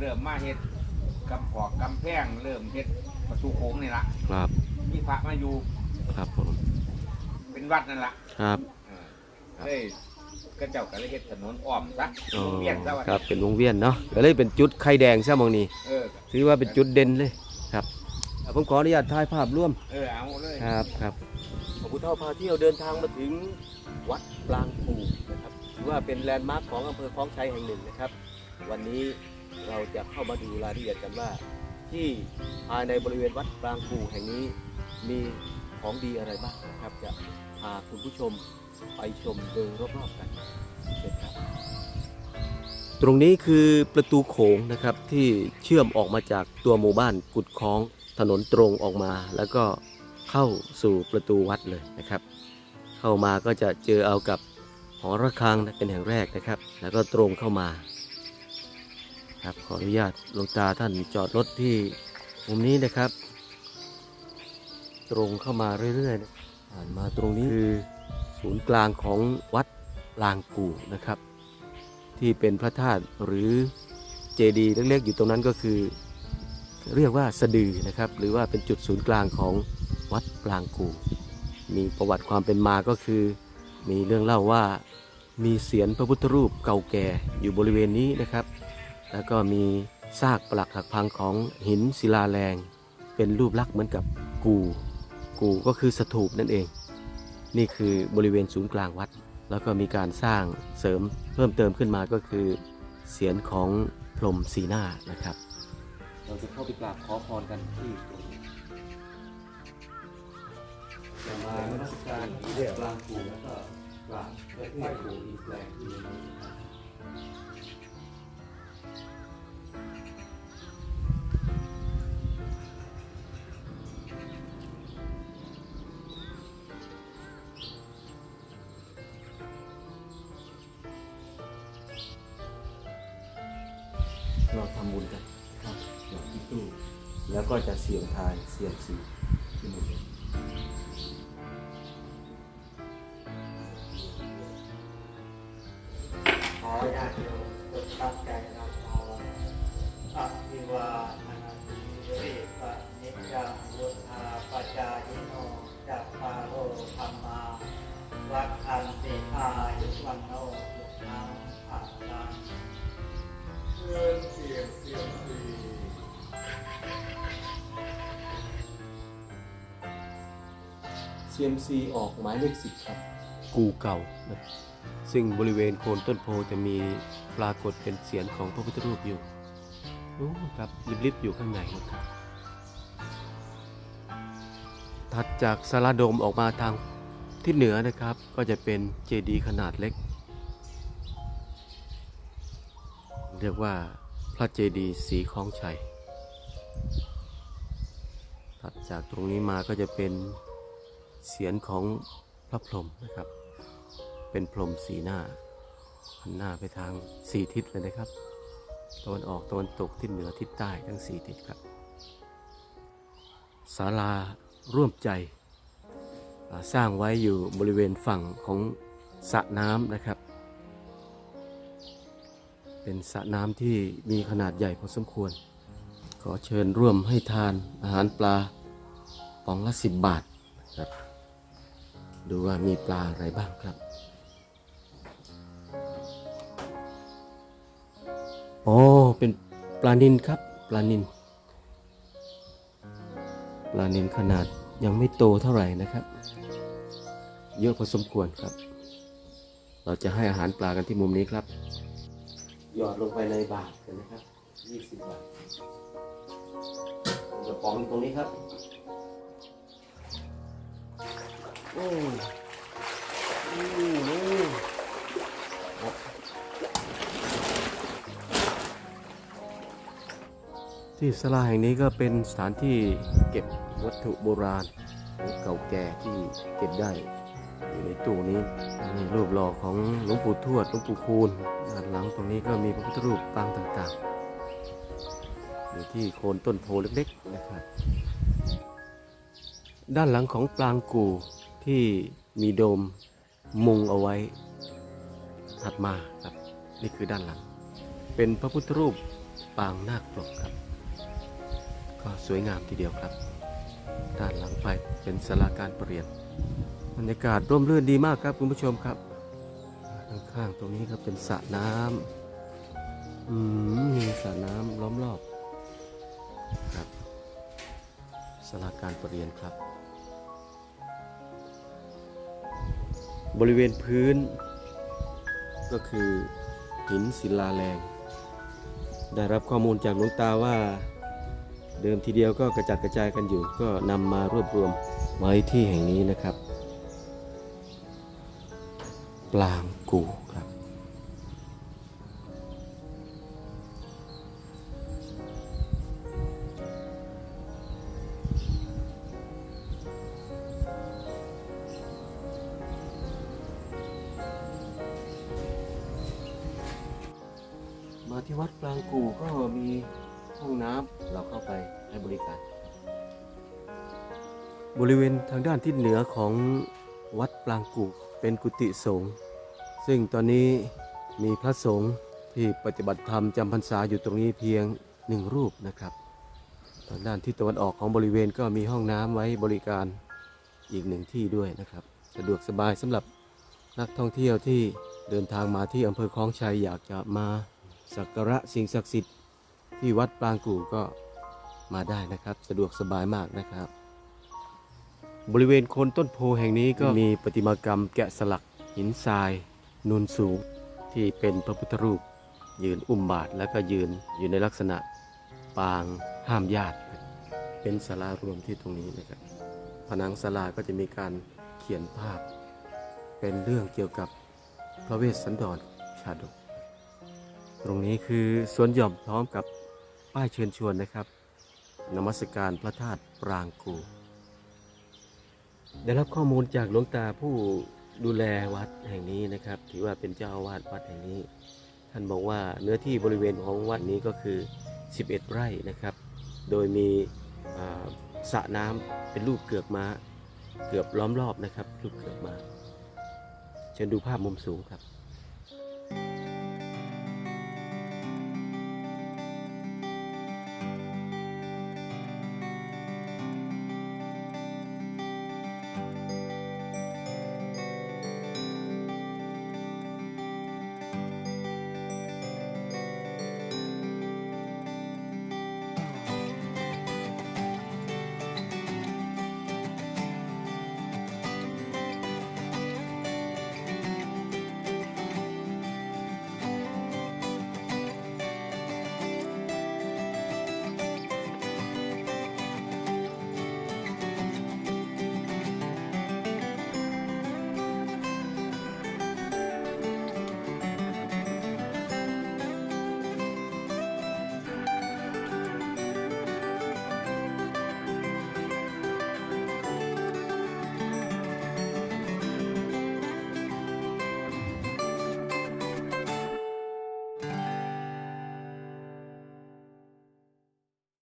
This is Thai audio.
เริ่มมาเฮ็ดกำขอกกำแพงเริ่มเฮ็ดประตูโค้งนี่ละครับมีพระมาอยู่ครับผมเป็นวัดนั่นละครับเออเลยก็เจ้าก็เลยเฮ็ดถนนอ้อมซะอ๋อวงเวียนซะว่าครับเป็นวงเวียนเนาะก็เลยเป็นจุดไข่แดงซะมองนี้เออถือว่าเป็นจุดเด่นเลยครับอะผมขออนุญาตถ่ายภาพร่วมเออเอาเลยครับครับขอบคุณเท่าพาเที่ยวเดินทางมาถึงวัดปลางปูนะครับถือว่าเป็นแลนด์มาร์คของอำเภอคลองชัยแห่งหนึ่งนะครับ วันนี้ เราจะเข้ามาดูรายละเอียดกันว่า ที่ภายในบริเวณวัดปรางปูแห่งนี้ มีของดีอะไรบ้างนะครับ จะพาคุณผู้ชมไปชมโดยรอบๆกันเชิญครับตรงนี้คือประตูโขงนะครับที่เชื่อมออกมาจากตัวหมู่บ้านกุดคล้องถนนตรงออกมา แล้วก็เข้าสู่ประตูวัดเลยนะครับ เข้ามาก็จะเจอเอากับหอระฆังเป็นแห่งแรกนะครับ แล้วก็ตรงเข้ามา ครับขออนุญาตหลวงตาท่านจอดรถที่มุมนี้นะครับ ตรงเข้ามาเรื่อยๆนะผ่านมาตรงนี้คือศูนย์กลางของวัดลางกูนะครับ ที่เป็นพระธาตุหรือเจดีย์เล็กๆอยู่ตรงนั้นก็คือ เรียกว่าสะดือนะครับ หรือว่าเป็นจุดศูนย์กลางของวัดลางกู มีประวัติความเป็นมาก็คือ มีเรื่องเล่าว่ามีเสียนพระพุทธรูปเก่าแก่อยู่บริเวณนี้นะครับ แล้วก็มีซากปลักหักพังของหินศิลาแรง เป็นรูปลักษณ์เหมือนกับกู กูก็คือสถูปนั่นเอง นี่คือบริเวณศูนย์กลางวัด แล้วก็มีการสร้างเสริมเพิ่มเติมขึ้นมาก็คือ เสียนของพรหมสีหน้านะครับ เราจะเข้าไปกราบขอพรกันที่ตรงนี้มานมัสการที่กลางกูแล้วก็กราบพระเทพกูอีกแปลงที่นี้ นะครับเราทำบุญกันครับหลังที่ตู้แล้วก็จะเสี่ยงทายเสี่ยงสีที่หมดเลยขอญาติโยมจงตั้งใจรับภาวนาอะภิวาทนาสีริปะนิจจังวุธาปจายิโนจัปปาโรธรรมา วัดอันติอายุวันโนสุขังภาลัง เพื่อนเสียงเสียงสีเซียมซีออกหมายเลขสิบครับ กูเก่านะซึ่งบริเวณโคนต้นโพจะมีปรากฏเป็นเสียงของพระพุทธรูปอยู่โอ้ครับลิบๆอยู่ข้างในนะครับ ถัดจากสาราโดมออกมาทางทิศเหนือนะครับ ก็จะเป็นเจดีย์ขนาดเล็ก เรียกว่าพระเจดีย์สีคล้องชัยถัดจากตรงนี้มาก็จะเป็นเสียนของพระพรหมนะครับ เป็นพรหมสีหน้าหันหน้าไปทางสี่ทิศเลยนะครับตะวันออกตะวันตกทิศเหนือทิศใต้ทั้งสี่ทิศครับศาลาร่วมใจ สร้างไว้อยู่บริเวณฝั่งของสระน้ำนะครับ เป็นสระน้ำที่มีขนาดใหญ่พอสมควร ขอเชิญร่วมให้ทานอาหารปลาปองละสิบบาทครับ ดูว่ามีปลาอะไรบ้างครับโอ้เป็นปลานินครับ ปลานิน ปลานินขนาดยังไม่โตเท่าไหร่นะครับ เยอะพอสมควรครับ เราจะให้อาหารปลากันที่มุมนี้ครับ หยอดลงไปในบาทกันนะครับ20บาทกระป๋องอยู่ตรงนี้ครับโอ้ยอู้นี่ครับที่สลาแห่งนี้ก็เป็นสถานที่เก็บวัตถุโบราณหรือเก่าแก่ที่เก็บได้ อยู่ในตู้นี้นี่รูปหล่อของหลวงปู่ทวดหลวงปู่คูณด้านหลังตรงนี้ก็มีพระพุทธรูปปางต่างๆ อยู่ที่โคนต้นโพเล็กๆนะครับด้านหลังของปรางกูที่มีโดมมุงเอาไว้ถัดมาครับ นี่คือด้านหลัง เป็นพระพุทธรูปปางนาคปลกครับ ก็สวยงามทีเดียวครับ ด้านหลังไปเป็นสลาการประเรียน รรยากาศร่มรื่นดีมากครับคุณผู้ชมครับข้างๆตรงนี้ก็เป็นสระน้ำอืมมีสระน้ำล้อมรอบครับสลาการประเรียนครับ บริเวณพื้น ก็คือหินศิลาแรง ได้รับข้อมูลจากหลวงตาว่าเดิมทีเดียวก็กระจัดกระจายกันอยู่ ก็นำมารวบรวมไว้ที่แห่งนี้นะครับ ปลางกูครับ มาที่วัดปลางกูก็มีห้องน้ำเราเข้าไปให้บริการ บริเวณทางด้านทิศเหนือของ วัดปลางกูเป็นกุฏิสงฆ์ซึ่งตอนนี้มีพระสงฆ์ที่ปฏิบัติธรรมจำพรรษาอยู่ตรงนี้เพียงหนึ่งรูปนะครับทางด้านทิศตะวันออกของบริเวณก็มีห้องน้ำไว้บริการอีกหนึ่งที่ด้วยนะครับ สะดวกสบายสำหรับนักท่องเที่ยวที่เดินทางมาที่อำเภอคลองชัยอยากจะมาสักการะสิ่งศักดิ์สิทธิ์ที่วัดปลางกูก็มาได้นะครับ สะดวกสบายมากนะครับ บริเวณโคนต้นโพแห่งนี้ก็มีประติมากรรมแกะสลักหินทรายนูนสูงที่เป็นพระพุทธรูป ยืนอุ้มบาทแล้วก็ยืนอยู่ในลักษณะปางห้ามญาติ เป็นศาลารวมที่ตรงนี้นะครับ ผนังศาลาก็จะมีการเขียนภาพ เป็นเรื่องเกี่ยวกับพระเวสสันดรชาดก ตรงนี้คือสวนหย่อมพร้อมกับป้ายเชิญชวนนะครับ นมัสการพระธาตุปรางกู ได้รับข้อมูลจากหลวงตาผู้ดูแลวัดแห่งนี้นะครับ ถือว่าเป็นเจ้าอาวาสวัดแห่งนี้ ท่านบอกว่าเนื้อที่บริเวณของวัดนี้ก็คือ 11 ไร่นะครับ โดยมีสระน้ำเป็นรูปเกือกม้า เกือบล้อมรอบนะครับรูปเกือกม้าเชิญดูภาพมุมสูงครับ